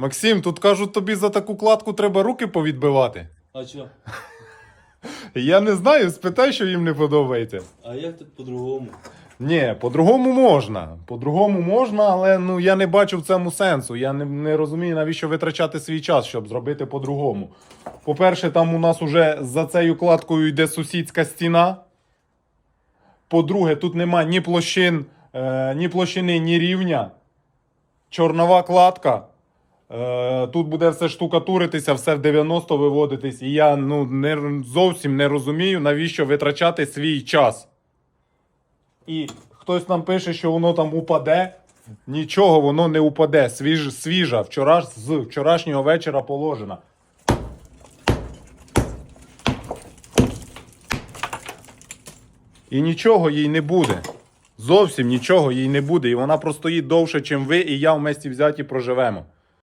Максим, тут кажуть, тобі за таку кладку треба руки повідбивати. А чо? Я не знаю, спитай, що їм не подобається. А як тут по-другому? Ні, по-другому можна. По-другому можна, але ну я не бачу в цьому сенсу. Я не, не розумію, навіщо витрачати свій час, щоб зробити по-другому. По-перше, там у нас уже за цією кладкою йде сусідська стіна. По-друге, тут нема ні площин, е, ні площини, ні рівня. Чорнова кладка. Е, тут буде все штукатуритися, все в 90 виводитись. І я ну, не, зовсім не розумію, навіщо витрачати свій час. І хтось нам пише, що воно там упаде. Нічого воно не упаде. Свіж, свіжа, вчора, з вчорашнього вечора положена. І нічого їй не буде. Зовсім нічого їй не буде. І вона простоїть довше, ніж ви і я в місті взяті проживемо.